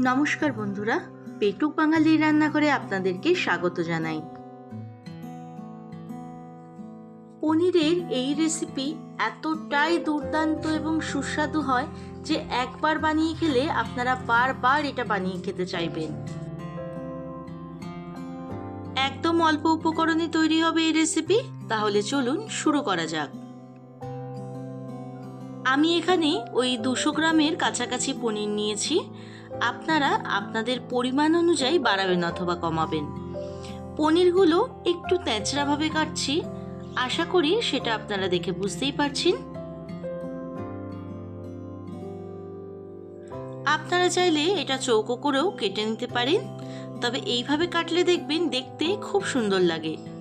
নমস্কার বন্ধুরা, পেটুক বাঙালির রান্নাঘরে আপনাদেরকে স্বাগত জানাই। পনিরের এই রেসিপি এতটাই দুর্দান্ত এবং সুস্বাদু হয় যে একবার বানিয়ে খেলে আপনারা বারবার এটা বানিয়ে খেতে চাইবেন। একদম অল্প উপকরণে তৈরি হবে এই রেসিপি তাহলে চলুন শুরু করা যাক। আমি এখানে ওই দুশো গ্রামের কাছাকাছি পনির নিয়েছি। আপনারা আপনাদের পরিমাণ অনুযায়ী বাড়াবেন অথবা কমাবেন। পনিরগুলো একটু তেঁচড়াভাবে কাটছি। আশা করি সেটা আপনারা দেখে বুঝতেই পারছেন। আপনারা চাইলে এটা চৌকো করেও কেটে নিতে পারেন। তবে এইভাবে কাটলে দেখবেন দেখতে খুব সুন্দর লাগে।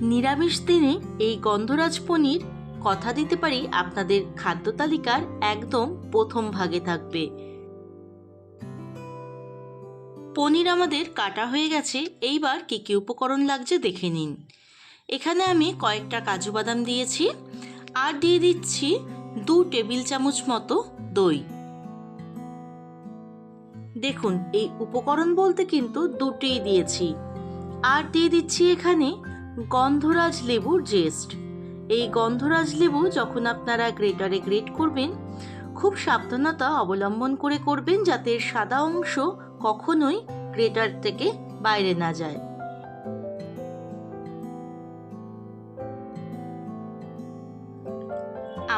নিরামিষ দিনে এই গন্ধরাজ পনির কথা দিতে পারি আপনাদের খাদ্য তালিকার একদম প্রথম ভাগে থাকবে। পনির আমাদের কাটা হয়ে গেছে, এইবার কী কী উপকরণ লাগছে দেখে নিন। এখানে আমি কয়েকটা কাজু বাদাম দিয়েছি আর দিয়ে দিচ্ছি দু টেবিল চামচ মতো দই। দেখুন, এই উপকরণ বলতে কিন্তু দুটোই দিয়েছি। আর দিয়ে দিচ্ছি এখানে গন্ধরাজ লেবুর জেস্ট। এই গন্ধরাজ লেবু যখন আপনারা গ্রেটারে গ্রেট করবেন, খুব সাবধানতা অবলম্বন করে করবেন যাতে সাদা অংশ কখনোই গ্রেটার থেকে বাইরে না যায়।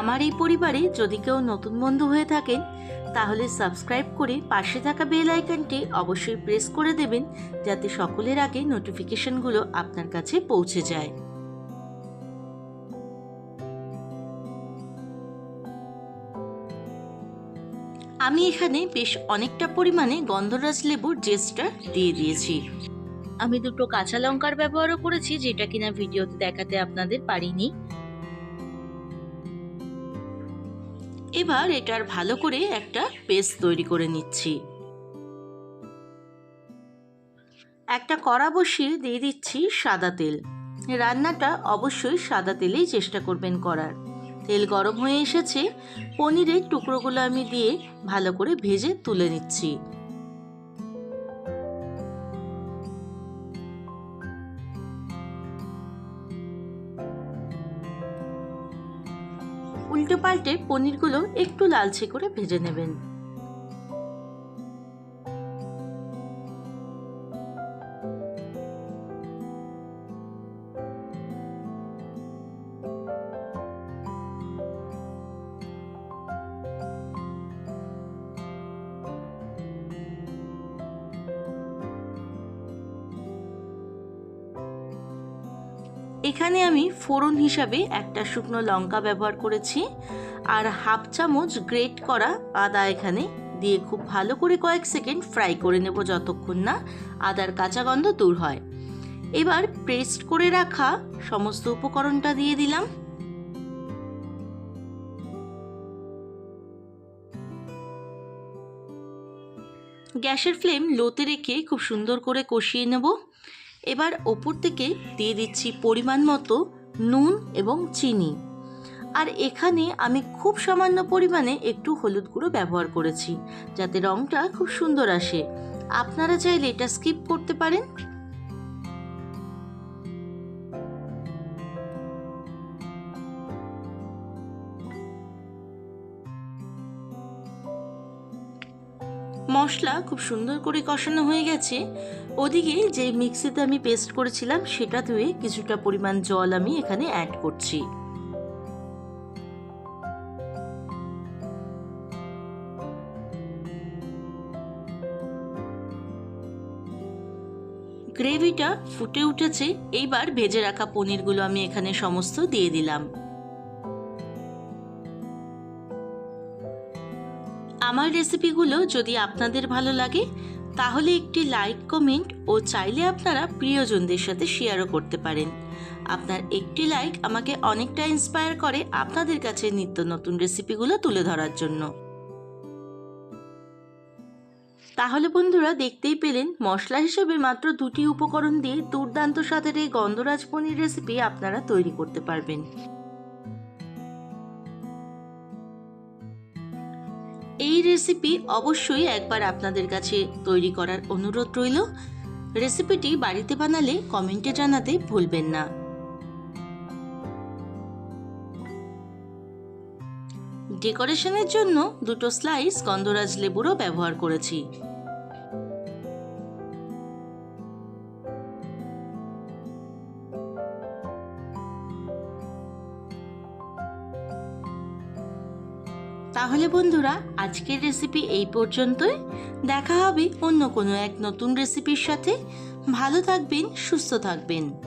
আমার এই পরিবারে যদি কেউ নতুন বন্ধু হয়ে থাকেন, তাহলে সাবস্ক্রাইব করে পাশে থাকা বেল আইকনটি অবশ্যই প্রেস করে দেবেন, যাতে সকলের আগে নোটিফিকেশনগুলো আপনার কাছে পৌঁছে যায়। আমি এখানে বেশ অনেকটা পরিমাণে গন্ধরাজ লেবুর জেসটা দিয়ে দিয়েছি। আমি দুটো কাঁচা লঙ্কার ব্যবহারও করেছি, যেটা কিনা ভিডিওতে দেখাতে আপনাদের পারিনি। এবার এটার ভালো করে একটা পেস্ট তৈরি করে নিচ্ছি। একটা কড়া বসিয়ে দিয়ে দিচ্ছি সাদা তেল। রান্নাটা অবশ্যই সাদা তেলেই চেষ্টা করবেন করার। তেল গরম হয়ে এসেছে, পনিরের টুকরোগুলো আমি দিয়ে ভালো করে ভেজে তুলে নিচ্ছি। উল্টো পাল্টে পনিরগুলো একটু লালচে করে ভেজে নেবেন। এখানে আমি ফোড়ন হিসাবে একটা শুকনো লঙ্কা ব্যবহার করেছি আর হাফ চামচ গ্রেট করা আদা এখানে দিয়ে খুব ভালো করে কয়েক সেকেন্ড ফ্রাই করে নেব যতক্ষণ না আদার কাঁচা গন্ধ দূর হয়। এবার পেস্ট করে রাখা সমস্ত উপকরণটা দিয়ে দিলাম। গ্যাসের ফ্লেম লোতে রেখে খুব সুন্দর করে কষিয়ে নেব। এবার ওপর থেকে দিয়ে দিচ্ছি পরিমাণ মতো নুন এবং চিনি। আর এখানে আমি খুব সামান্য পরিমাণে একটু হলুদ গুঁড়ো ব্যবহার করেছি, যাতে রঙটা খুব সুন্দর আসে। আপনারা চাইলে এটা স্কিপ করতে পারেন। মশলা খুব সুন্দর করে কষানো হয়ে গেছে। ওদিকে যে মিক্সিতে আমি পেস্ট করেছিলাম, সেটা ধুয়ে কিছুটা পরিমাণ জল আমি এখানে অ্যাড করছি। গ্রেভিটা ফুটে উঠেছে। এইবার ভেজে রাখা পনিরগুলো আমি এখানে সমস্ত দিয়ে দিলাম। আমার রেসিপিগুলো যদি আপনাদের ভালো লাগে, তাহলে একটি লাইক কমেন্ট ও চাইলে আপনারা প্রিয়জনদের সাথে শেয়ারও করতে পারেন। আপনার একটি লাইক আমাকে অনেকটা ইন্সপায়ার করে আপনাদের কাছে নিত্য নতুন রেসিপিগুলো তুলে ধরার জন্য। তাহলে বন্ধুরা দেখতেই পেলেন, মশলা হিসেবে মাত্র দুটি উপকরণ দিয়ে দুর্দান্ত স্বাদের এই গন্ধরাজ পনির রেসিপি আপনারা তৈরি করতে পারবেন। এই রেসিপি অবশ্যই একবার আপনাদের কাছে তৈরি করার অনুরোধ রইল। রেসিপিটি বাড়িতে বানালে কমেন্টে জানাতে ভুলবেন না। ডেকোরেশনের জন্য দুটো স্লাইস গন্ধরাজ লেবুরও ব্যবহার করেছি। তাহলে বন্ধুরা, আজকের রেসিপি এই পর্যন্তই। দেখা হবে অন্য কোনো এক নতুন রেসিপির সাথে। ভালো থাকবেন, সুস্থ থাকবেন।